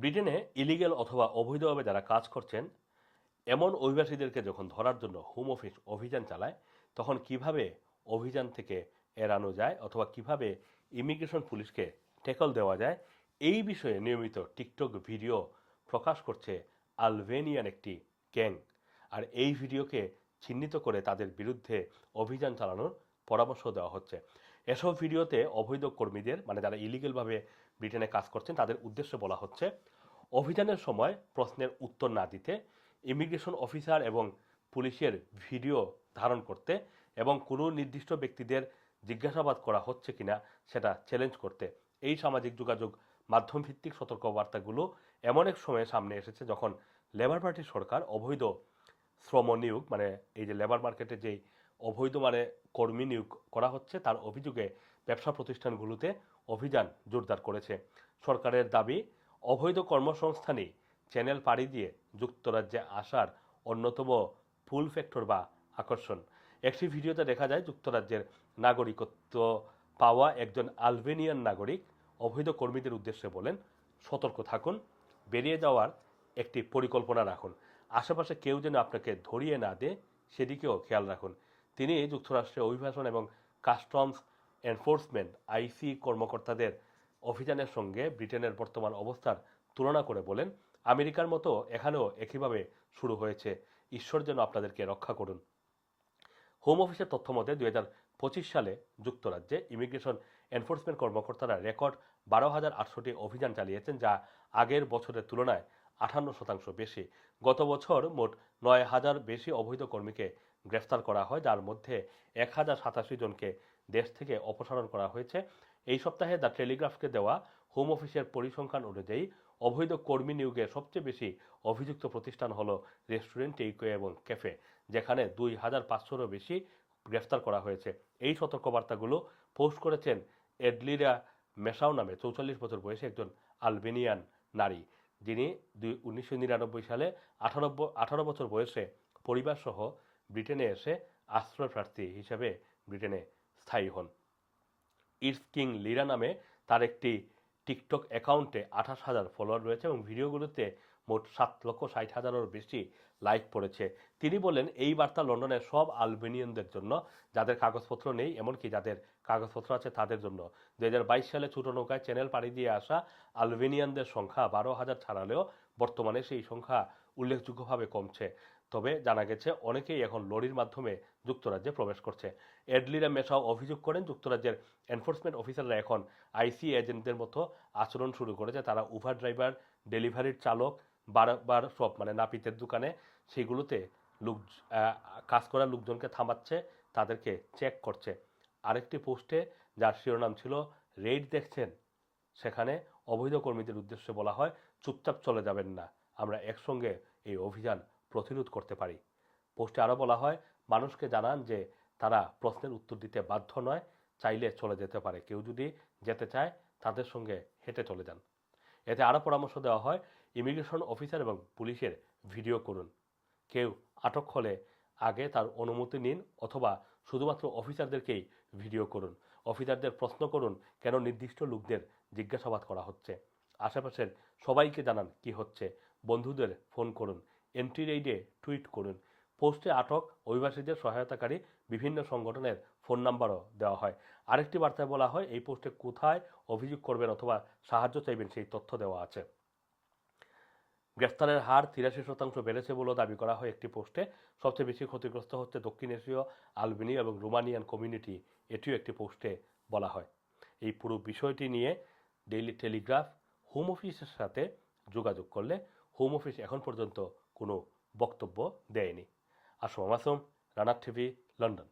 ব্রিটেনে ইলিগেল অথবা অবৈধভাবে যারা কাজ করছেন, এমন অভিবাসীদেরকে যখন ধরার জন্য হোম অফিস অভিযান চালায়, তখন কীভাবে অভিযান থেকে এড়ানো যায় অথবা কীভাবে ইমিগ্রেশন পুলিশকে ট্যাকল দেওয়া যায়, এই বিষয়ে নিয়মিত টিকটক ভিডিও প্রকাশ করছে আলবেনিয়ান একটি গ্যাং। আর এই ভিডিওকে চিহ্নিত করে তাদের বিরুদ্ধে অভিযান চালানোর পরামর্শ দেওয়া হচ্ছে। এসব ভিডিওতে অবৈধ কর্মীদের মানে যারা ইলিগেলভাবে ব্রিটেনে কাজ করছেন, তাদের উদ্দেশ্যে বলা হচ্ছে, অভিযানের সময় প্রশ্নের উত্তর না দিতে, ইমিগ্রেশন অফিসার এবং পুলিশের ভিডিও ধারণ করতে এবং কোনো নির্দিষ্ট ব্যক্তিদের জিজ্ঞাসাবাদ করা হচ্ছে কিনা সেটা চ্যালেঞ্জ করতে। এই সামাজিক যোগাযোগ মাধ্যম ভিত্তিক সতর্কবার্তাগুলো এমন এক সময়ে সামনে এসেছে যখন লেবার পার্টির সরকার অবৈধ শ্রম নিয়োগ মানে এই যে লেবার মার্কেটে যেই অবৈধ মানে কর্মী নিয়োগ করা হচ্ছে। তার অভিযোগে ব্যবসা প্রতিষ্ঠানগুলোতে অভিযান জোরদার করেছে। সরকারের দাবি, অবৈধ কর্মসংস্থানই চ্যানেল পাড়ি দিয়ে যুক্তরাজ্যে আসার অন্যতম ফুল ফ্যাক্টর বা আকর্ষণ। একটি ভিডিওতে দেখা যায়, যুক্তরাজ্যের নাগরিকত্ব পাওয়া একজন আলবেনিয়ান নাগরিক অবৈধ কর্মীদের উদ্দেশ্যে বলেন, সতর্ক থাকুন, বেরিয়ে যাওয়ার একটি পরিকল্পনা রাখুন। আশেপাশে কেউ যেন আপনাকে ধরিয়ে না দেয়, সেদিকেও খেয়াল রাখুন। তিনি যুক্তরাষ্ট্রের অভিবাসন এবং কাস্টমস এনফোর্সমেন্ট, আইসি কর্মকর্তাদের অভিযানের সঙ্গে ব্রিটেনের বর্তমান অবস্থার তুলনা করে বলেন, আমেরিকার মতো এখানেও একইভাবে শুরু হয়েছে। ঈশ্বর যেন আপনাদেরকে রক্ষা করুন। হোম অফিসের তথ্য মতে, দুই পঁচিশ সালে যুক্তরাজ্যে ইমিগ্রেশন এনফোর্সমেন্ট কর্মকর্তারা রেকর্ড বারো হাজার আটশোটি অভিযান চালিয়েছেন, যা আগের বছরের তুলনায় আটান্ন শতাংশ বেশি। গত বছর মোট নয় হাজার বেশি অবৈধ কর্মীকে গ্রেফতার করা হয়, যার মধ্যে এক হাজার সাতাশি জনকে দেশ থেকে অপসারণ করা হয়েছে। এই সপ্তাহে দ্য টেলিগ্রাফকে দেওয়া হোম অফিসের পরিসংখ্যান অনুযায়ী অবৈধ কর্মী নিয়োগে সবচেয়ে বেশি অভিযুক্ত প্রতিষ্ঠান হলো রেস্টুরেন্ট টেইকওয়ে এবং ক্যাফে, যেখানে দুই হাজার পাঁচশোরও বেশি গ্রেফতার করা হয়েছে। এই সতর্কবার্তাগুলো পোস্ট করেছেন এডলিরা মেশাও নামে চৌচল্লিশ বছর বয়সী একজন আলবেনিয়ান নারী। যিনি দুই, উনিশশো নিরানব্বই সালে আঠারো আঠারো বছর বয়সে পরিবারসহ ব্রিটেনে এসে আশ্রয় প্রার্থী হিসেবে ব্রিটেনে স্থায়ী হন। ইটস কিং লিরা নামে তার একটি টিকটক অ্যাকাউন্টে আঠাশ হাজার ফলোয়ার রয়েছে এবং ভিডিওগুলোতে মোট সাত লক্ষ ষাট হাজারেরও বেশি লাইক পড়েছে। তিনি বলেন এই বার্তা লন্ডনের সব আলবেনিয়ানদের জন্য, যাদের কাগজপত্র নেই, এমনকি যাদের কাগজপত্র আছে তাদের জন্য। দু বাইশ সালে ছোট নৌকায় চ্যানেল পাড়ি দিয়ে আসা আলবেনিয়ানদের সংখ্যা বারো হাজার ছাড়ালেও বর্তমানে সেই সংখ্যা উল্লেখযোগ্যভাবে কমছে। তবে জানা গেছে অনেকেই এখন লরির মাধ্যমে যুক্তরাজ্যে প্রবেশ করছে। এডলিরা মেশাও অভিযোগ করেন, যুক্তরাজ্যের এনফোর্সমেন্ট অফিসাররা এখন আইসি এজেন্টদের মতো আচরণ শুরু করেছে। তারা উভার ড্রাইভার, ডেলিভারির চালক, বারবার সব মানে নাপিতের দোকানে সেগুলোতে লোক কাজ করা লোকজনকে থামাচ্ছে, তাদেরকে চেক করছে। আরেকটি পোস্টে যার শিরোনাম ছিল, রেড দেখছেন? সেখানে অবৈধ কর্মীদের উদ্দেশ্যে বলা হয়, চুপচাপ চলে যাবেন না, আমরা একসঙ্গে এই অভিযান প্রতিরোধ করতে পারি। পোস্টে আরও বলা হয়, মানুষকে জানান যে তারা প্রশ্নের উত্তর দিতে বাধ্য নয়, চাইলে চলে যেতে পারে। কেউ যদি যেতে চায়, তাদের সঙ্গে হেঁটে চলে যান। এতে আরও পরামর্শ দেওয়া হয়, ইমিগ্রেশন অফিসার এবং পুলিশের ভিডিও করুন। কেউ আটক হলে আগে তার অনুমতি নিন অথবা শুধুমাত্র অফিসারদেরকেই ভিডিও করুন। অফিসারদের প্রশ্ন করুন, কেন নির্দিষ্ট লোকদের জিজ্ঞাসাবাদ করা হচ্ছে? আশেপাশের সবাইকে জানান কি হচ্ছে। বন্ধুদের ফোন করুন। এন্ট্রি রেইডে টুইট করুন। পোস্টে আটক অভিবাসীদের সহায়তাকারী বিভিন্ন সংগঠনের ফোন নাম্বারও দেওয়া হয়। আরেকটি বার্তায় বলা হয়, এই পোস্টে কোথায় অভিযোগ করবেন অথবা সাহায্য চাইবেন সেই তথ্য দেওয়া আছে। গ্রেফতারের হার তিরাশি শতাংশ বেড়েছে বলেও দাবি করা হয় একটি পোস্টে। সবচেয়ে বেশি ক্ষতিগ্রস্ত হচ্ছে দক্ষিণ এশীয় আলবেনিয়া এবং রোমানিয়ান কমিউনিটি এটিও একটি পোস্টে বলা হয়। এই পুরো বিষয়টি নিয়ে ডেইলি টেলিগ্রাফ হোম অফিসের সাথে যোগাযোগ করলে হোম অফিস এখন পর্যন্ত কোনো বক্তব্য দেয়নি। আসম মাসুম রানার টিভি লন্ডন।